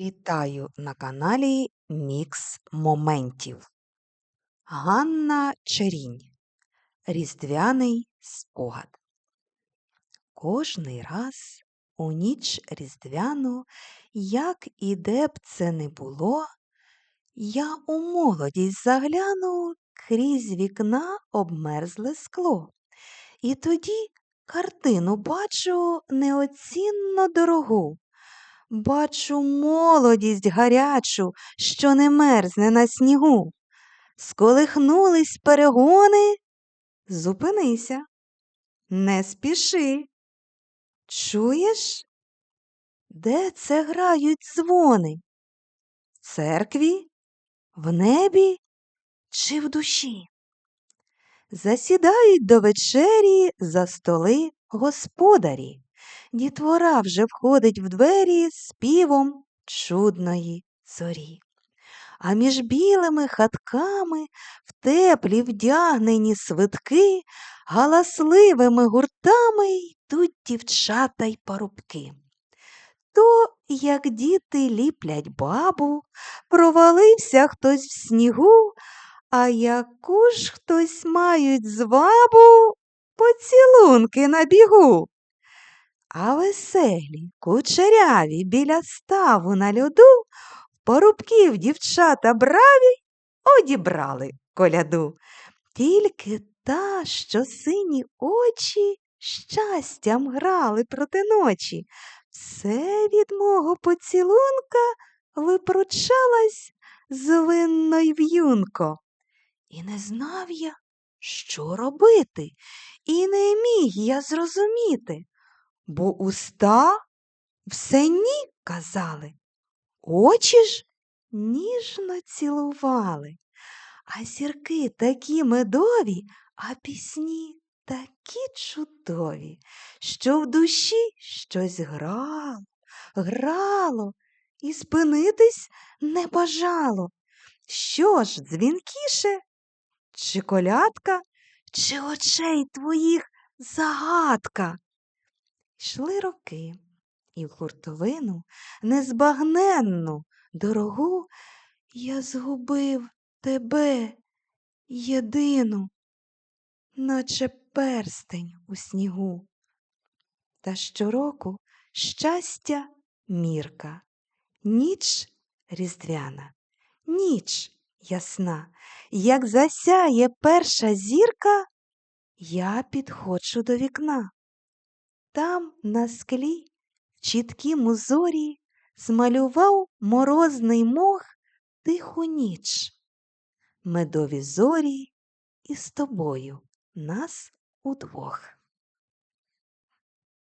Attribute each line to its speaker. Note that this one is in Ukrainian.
Speaker 1: Вітаю на каналі Мікс Моментів. Ганна Черінь. Різдвяний спогад. Кожний раз у ніч різдвяну, як і де б це не було, я у молодість загляну крізь вікна обмерзле скло. І тоді картину бачу неоцінно дорогу. Бачу молодість гарячу, що не мерзне на снігу. Сколихнулись перегони. Зупинися, не спіши. Чуєш? Де це грають дзвони? В церкві, в небі чи в душі? Засідають до вечері за столи господарі. Дітвора вже входить в двері співом чудної зорі. А між білими хатками в теплі вдягнені свитки, галасливими гуртами йдуть дівчата й парубки. То, як діти ліплять бабу, провалився хтось в снігу, а яку ж хтось мають звабу поцілунки на бігу. А веселі, кучеряві біля ставу на льоду порубків дівчата браві одібрали коляду. Тільки та, що сині очі щастям грали проти ночі. Все від мого поцілунка випручалась звинно й в'юнко. І не знав я, що робити, і не міг я зрозуміти бо уста все ні казали, очі ж ніжно цілували, а зірки такі медові, а пісні такі чудові, що в душі щось грало, грало і спинитись не бажало. Що ж дзвінкіше? Чи колядка, чи очей твоїх загадка? Йшли роки, і в хуртовину незбагненну, дорогу я згубив тебе єдину, наче перстень у снігу. Та щороку щастя мірка, ніч різдвяна, ніч ясна, як засяє перша зірка, я підходжу до вікна. Там на склі в чіткім узорі змалював морозний мох тиху ніч. Медові зорі і з тобою нас удвох.